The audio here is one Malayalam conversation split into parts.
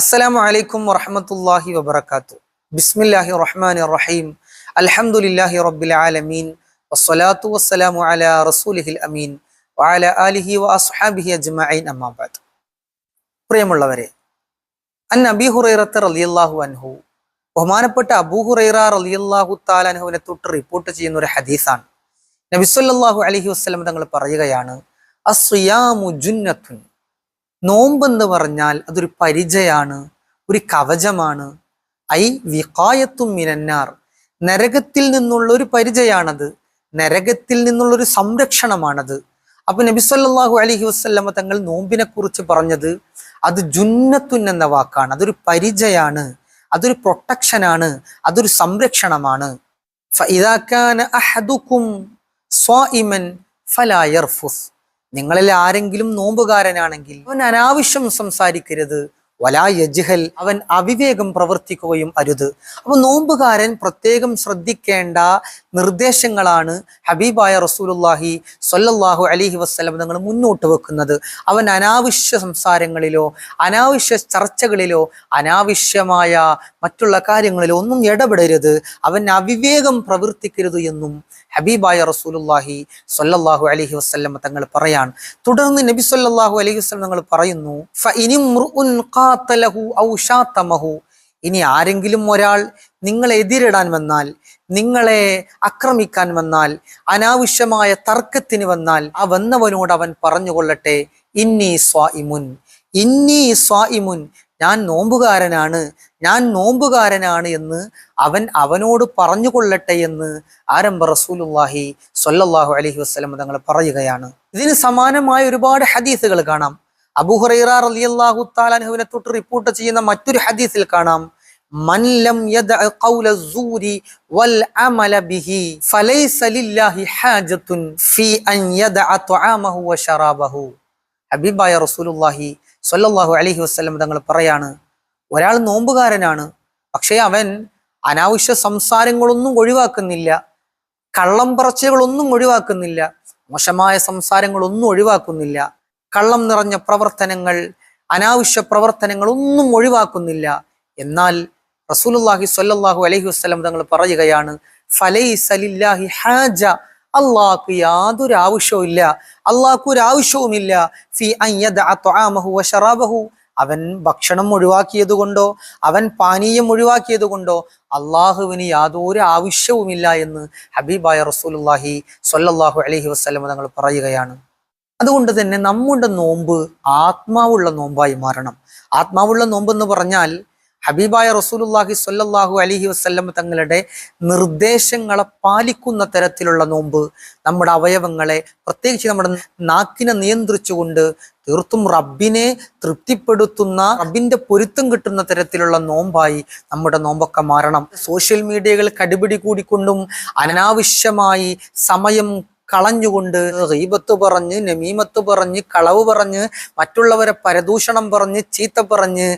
അസ്സലാമു അലൈക്കും വറഹമത്തല്ലാഹി വബർക്കാത്തു ബിസ്മില്ലാഹി റഹ്മാൻ റഹീം. അൽഹംദുലില്ലാഹി റബ്ബിൽ ആലമീൻ. വസ്സലാത്തു വസ്സലാമു അലാ റസൂലിഹിൽ അമീൻ. വഅല ആലിഹി വ അസ്ഹാബിഹി അജ്മഈൻ അമ്മാ ബഅദ്. പ്രിയമുള്ളവരെ അൻ അബി ഹുറൈറത്ത് റളിയല്ലാഹു അൻഹു ബഹുമാനപ്പെട്ട അബൂ ഹുറൈറ റളിയല്ലാഹു തആല അൻഹുവിനെ തൊട്ട് റിപ്പോർട്ട് ചെയ്യുന്ന ഒരു ഹദീസാണ്. നബി സല്ലല്ലാഹു അലൈഹി വസല്ലം തങ്ങൾ പറയുകയാണ് അസ്സിയാമു ജുന്നത്തുൻ. നോമ്പെന്ന് പറഞ്ഞാൽ അതൊരു പരിചയാണ് ഒരു കവചമാണ്. ഐ വികായത്തും മിനന്നാർ. നരകത്തിൽ നിന്നുള്ള ഒരു പരിചയാണത്. നരകത്തിൽ നിന്നുള്ള ഒരു സംരക്ഷണമാണത്. അപ്പൊ നബിസ്വല്ലാഹു അലഹി വസ്ല്ലമ്മ തങ്ങൾ നോമ്പിനെ കുറിച്ച് പറഞ്ഞത് അത് ജുന്നത്തുൻ എന്ന വാക്കാണ്. അതൊരു പരിചയാണ് അതൊരു പ്രൊട്ടക്ഷനാണ് അതൊരു സംരക്ഷണമാണ്. ഇതാക്കാൻ നിങ്ങളിൽ ആരെങ്കിലും നോമ്പുകാരനാണെങ്കിൽ അവൻ അനാവശ്യം സംസാരിക്കരുത്. വലാ യജ്ഹൽ അവൻ അവിവേകം പ്രവർത്തിക്കുകയും അരുത്. അപ്പൊ നോമ്പുകാരൻ പ്രത്യേകം ശ്രദ്ധിക്കേണ്ട നിർദ്ദേശങ്ങളാണ് ഹബീബായ റസൂലുല്ലാഹി സൊല്ലാഹു അലിഹി വസ്ലം നിങ്ങൾ മുന്നോട്ട് വെക്കുന്നത്. അവൻ അനാവശ്യ സംസാരങ്ങളിലോ അനാവശ്യ ചർച്ചകളിലോ അനാവശ്യമായ മറ്റുള്ള കാര്യങ്ങളിലോ ഒന്നും ഇടപെടരുത്. അവൻ അവിവേകം പ്രവർത്തിക്കരുത് എന്നും ഹബീബായ റസൂലുല്ലാഹി സൊല്ലാഹു അലഹി വസ്ലം തങ്ങൾ പറയാൻ തുടർന്ന് നബി സൊല്ലാഹു അലൈഹി വസ്ലം തങ്ങൾ പറയുന്നു "ഫഇനിമ്രുഉൻ ഖാതലഹു ഇനി ആരെങ്കിലും ഒരാൾ നിങ്ങളെ എതിരിടാൻ വന്നാൽ നിങ്ങളെ ആക്രമിക്കാൻ വന്നാൽ അനാവശ്യമായ തർക്കത്തിന് വന്നാൽ ആ വന്നവനോട് അവൻ പറഞ്ഞുകൊള്ളട്ടെ ഇന്നി സ്വാഇമുൻ. ഇന്നി സ്വാഇമുൻ. ഞാൻ നോമ്പുകാരനാണ്. ഞാൻ നോമ്പുകാരനാണ് എന്ന് അവൻ അവനോട് പറഞ്ഞുകൊള്ളട്ടെ എന്ന് ആരംഭ റസൂലുല്ലാഹി സ്വല്ലല്ലാഹു അലഹി വസ്ലം തങ്ങൾ പറയുകയാണ്. ഇതിന് സമാനമായ ഒരുപാട് ഹദീസുകൾ കാണാം. അബൂഹുറൈറ തൊട്ട് റിപ്പോർട്ട് ചെയ്യുന്ന മറ്റൊരു ഹദീസിൽ കാണാം. മൻ ലം യദഅ ഖൗല സൂരി വൽ അമല ബിഹി ഫലൈസ ലില്ലാഹി ഹാജത്തുൻ ഫീ അൻ വശറാബഹു ഹബീബായ റസൂലുള്ളാഹി സ്വല്ലല്ലാഹു അലൈഹി വസല്ലം തങ്ങൾ പറയാണ് ഒരാൾ നോമ്പുകാരനാണ് പക്ഷേ അവൻ അനാവശ്യ സംസാരങ്ങളൊന്നും ഒഴിവാക്കുന്നില്ല കള്ളം പറച്ചിലുകളൊന്നും ഒഴിവാക്കുന്നില്ല മോശമായ സംസാരങ്ങളൊന്നും ഒഴിവാക്കുന്നില്ല കള്ളം നിറഞ്ഞ പ്രവർത്തനങ്ങൾ അനാവശ്യ പ്രവർത്തനങ്ങൾ ഒന്നും ഒഴിവാക്കുന്നില്ല. എന്നാൽ റസൂലുള്ളാഹി സ്വല്ലല്ലാഹു അലൈഹി വസല്ലം തങ്ങൾ പറയുകയാണ് ഫലൈസലില്ലാഹി ഹാജ. അള്ളാഹ്ക്ക് യാതൊരു ആവശ്യവും ഇല്ല. അള്ളാഹ്ക്ക് ഒരു ആവശ്യവുമില്ല ഫി യദഅ തുആമഹു അവൻ ഭക്ഷണം ഒഴിവാക്കിയത് കൊണ്ടോ അവൻ പാനീയം ഒഴിവാക്കിയത് കൊണ്ടോ അള്ളാഹുവിന് യാതൊരു ആവശ്യവുമില്ല എന്ന് ഹബീബായ റസൂലുള്ളാഹി സ്വല്ലല്ലാഹു അലൈഹി വസല്ലം തങ്ങൾ പറയുകയാണ്. അതുകൊണ്ട് തന്നെ നമ്മുടെ നോമ്പ് ആത്മാവുള്ള നോമ്പായി മാറണം. ആത്മാവുള്ള നോമ്പ് എന്ന് പറഞ്ഞാൽ ഹബീബായ റസൂലുല്ലാഹി സ്വല്ലല്ലാഹു അലൈഹി വസല്ലം തങ്ങളുടെ നിർദ്ദേശങ്ങളെ പാലിക്കുന്ന തരത്തിലുള്ള നോമ്പ് നമ്മുടെ അവയവങ്ങളെ പ്രത്യേകിച്ച് നമ്മുടെ നാക്കിനെ നിയന്ത്രിച്ചുകൊണ്ട് തീർത്തും റബ്ബിനെ തൃപ്തിപ്പെടുത്തുന്ന റബ്ബിന്റെ പൊരുത്തം കിട്ടുന്ന തരത്തിലുള്ള നോമ്പായി നമ്മുടെ നോമ്പൊക്കെ മാറണം. സോഷ്യൽ മീഡിയകൾ കടിപിടി കൂടിക്കൊണ്ടും അനാവശ്യമായി സമയം കളഞ്ഞുകൊണ്ട് റീബത്ത് പറഞ്ഞ് നമീമത്ത് പറഞ്ഞ് കളവ് പറഞ്ഞ് മറ്റുള്ളവരെ പരദൂഷണം പറഞ്ഞ് ചീത്ത പറഞ്ഞ്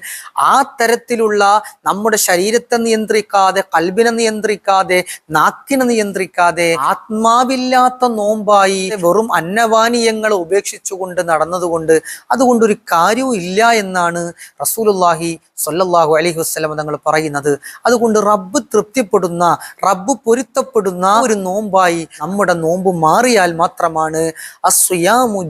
ആ തരത്തിലുള്ള നമ്മുടെ ശരീരത്തെ നിയന്ത്രിക്കാതെ കൽബിനെ നിയന്ത്രിക്കാതെ നാക്കിനെ നിയന്ത്രിക്കാതെ ആത്മാവില്ലാത്ത നോമ്പായി വെറും അന്നവാനീയങ്ങൾ ഉപേക്ഷിച്ചുകൊണ്ട് നടന്നതുകൊണ്ട് അതുകൊണ്ടൊരു കാര്യവും ഇല്ല എന്നാണ് റസൂലുല്ലാഹി സൊല്ലാഹു അലൈഹി വസ്ലം തങ്ങൾ പറയുന്നത്. അതുകൊണ്ട് റബ്ബ് തൃപ്തിപ്പെടുന്ന റബ്ബ് പൊരുത്തപ്പെടുന്ന ഒരു നോമ്പായി നമ്മുടെ നോമ്പ് മാറിയാൽ മാത്രമാണ്.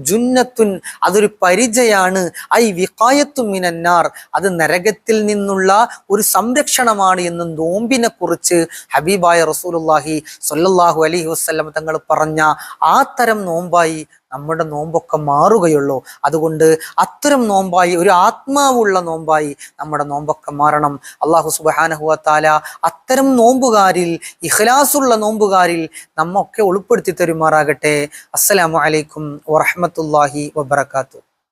ജുന്നത്തുൻ അതൊരു പരിചയാണ്. ഐ വിക്കായത്തും മിനന്നാർ അത് നരകത്തിൽ നിന്നുള്ള ഒരു സംരക്ഷണമാണ് എന്ന് നോമ്പിനെ കുറിച്ച് ഹബീബായ റസൂലുല്ലാഹി സൊല്ലാഹു അലൈഹി വസ്ലം തങ്ങൾ പറഞ്ഞ ആ തരം നോമ്പായി നമ്മുടെ നോമ്പൊക്കെ മാറുകയുള്ളൂ. അതുകൊണ്ട് അത്തരം നോമ്പായി ഒരു ആത്മാവുള്ള നോമ്പായി നമ്മുടെ നോമ്പൊക്കെ മാറണം. അള്ളാഹു സുബാനഹുവത്താല അത്തരം നോമ്പുകാരിൽ ഇഖ്ലാസുള്ള നോമ്പുകാരിൽ നമ്മൊക്കെ ഉൾപ്പെടുത്തി തരുമാറാകട്ടെ. അസ്സലാമു അലൈക്കും വറഹമത്തല്ലാഹി വബർക്കാത്തു